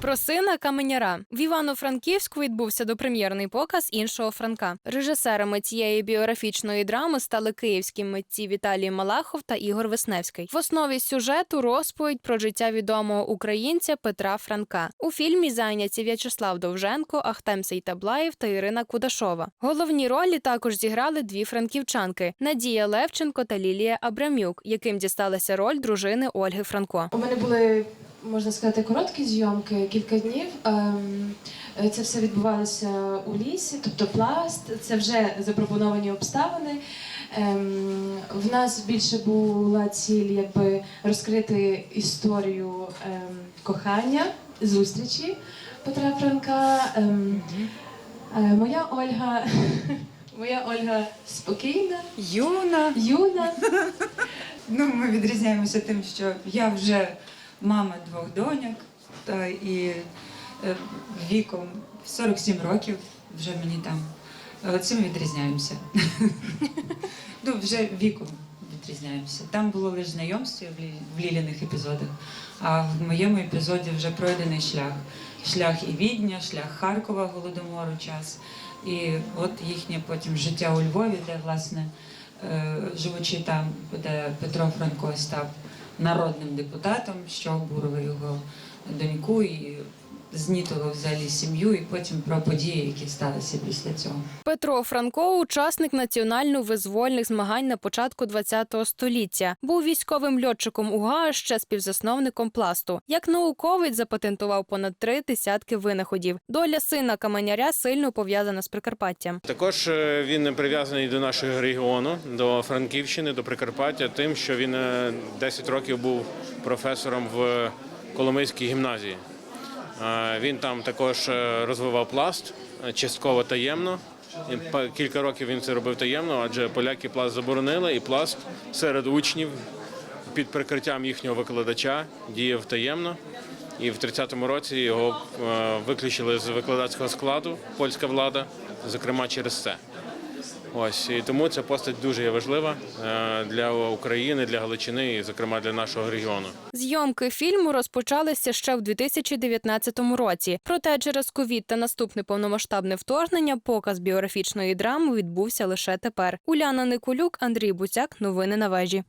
Про сина каменяра в Івано-Франківську відбувся допрем'єрний показ іншого Франка. Режисерами цієї біографічної драми стали київські митці Віталій Малахов та Ігор Весневський. В основі сюжету розповідь про життя відомого українця Петра Франка. У фільмі зайняті В'ячеслав Довженко, Ахтем Сейтаблаєв та Ірина Кудашова. Головні ролі також зіграли дві франківчанки Надія Левченко та Лілія Абрамюк, яким дісталася роль дружини Ольги Франко. У мене були, можна сказати, короткі зйомки, кілька днів. Ем, Це все відбувалося у лісі, тобто пласт, це вже запропоновані обставини. Ем, В нас більше була ціль якби розкрити історію ем, кохання, зустрічі Петра Франка. Е, Моя Ольга, моя Ольга спокійна, Юна. юна. Ну, ми відрізняємося тим, що я вже мама двох доньок, та і е, віком 47 років вже мені там. Цим відрізняємося. ну, вже віком відрізняємося. Там було лише знайомство в, лі, в Ліліних епізодах, а в моєму епізоді вже пройдений шлях. Шлях і Відня, шлях Харкова, Голодомору час. І от їхнє потім життя у Львові, де власне е, живучи там, де Петро Франко став народним депутатом, що обурили його доньку і знітило взагалі сім'ю, і потім про події, які сталися після цього. Петро Франко, учасник національно-визвольних змагань на початку ХХ століття, був військовим льотчиком УГА, ще співзасновником пласту. Як науковець запатентував понад три десятки винаходів. Доля сина каменяря сильно пов'язана з Прикарпаттям. Також е, він прив'язаний до нашого регіону, до Франківщини, до Прикарпаття, тим, що він е, 10 років був професором в Коломийській гімназії. Він там також е, розвивав пласт, е, частково таємно. Кілька років він це робив таємно, адже поляки пласт заборонили, і пласт серед учнів під прикриттям їхнього викладача діяв таємно. І в 30-му році його е, виключили з викладацького складу польська влада, зокрема через це. Ось і тому ця постать дуже є важлива е, для України, для Галичини і, зокрема, для нашого регіону. Зйомки фільму розпочалися ще в 2019 році. Проте через ковід та наступне повномасштабне вторгнення показ біографічної драми відбувся лише тепер. Уляна Никулюк, Андрій Буцяк. Новини на вежі.